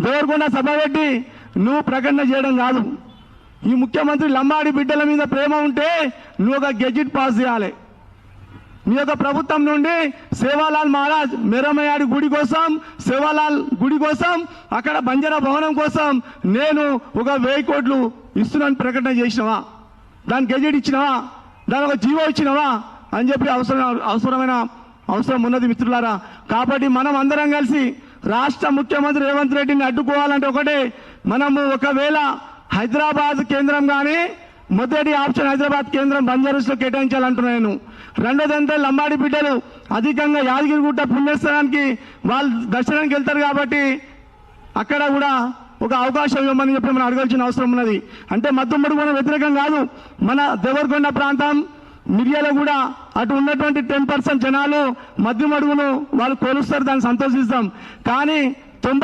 దేవరకొండ సభ పెట్టి నువ్వు ప్రకటన చేయడం కాదు. ఈ ముఖ్యమంత్రి లంబాడి బిడ్డల మీద ప్రేమ ఉంటే నువ్వు ఒక గెజిట్ పాస్ చేయాలి. మీ యొక్క ప్రభుత్వం నుండి సేవాలాల్ మహారాజ్ మెరమయాడి గుడి కోసం సేవాలాల్ గుడి కోసం అక్కడ బంజారా భవనం కోసం నేను ఒక వెయ్యి కోట్లు ఇస్తున్నాను ప్రకటన చేసినవా? దాని గెజెట్ ఇచ్చినవా? దాని ఒక జీవో ఇచ్చినవా? అని చెప్పి అవసరం అవసరమైన అవసరం ఉన్నది మిత్రులారా. కాబట్టి మనం అందరం కలిసి రాష్ట్ర ముఖ్యమంత్రి రేవంత్ రెడ్డిని అడ్డుకోవాలంటే ఒకటే. మనము ఒకవేళ హైదరాబాద్ కేంద్రం కానీ మొదటి ఆప్షన్ హైదరాబాద్ కేంద్రం బంజారాస్లో కేటాయించాలంటున్నాను నేను. రెండోదంతా లంబాడి బిడ్డలు అధికంగా యాదగిరిగుట్ట పుణ్యస్థానానికి వాళ్ళు దర్శనానికి వెళ్తారు కాబట్టి అక్కడ కూడా ఒక అవకాశం ఇవ్వమని చెప్పి మనం అడగాల్సిన అవసరం ఉన్నది. అంటే మద్దుమడుగు మన వ్యతిరేకం కాదు. మన దేవరకొండ ప్రాంతం మిర్యాల కూడా అటు ఉన్నటువంటి టెన్ పర్సెంట్ జనాలు మద్యమడుగును వాళ్ళు కోలుస్తారు దాన్ని సంతోషిస్తాం. కానీ తొంభై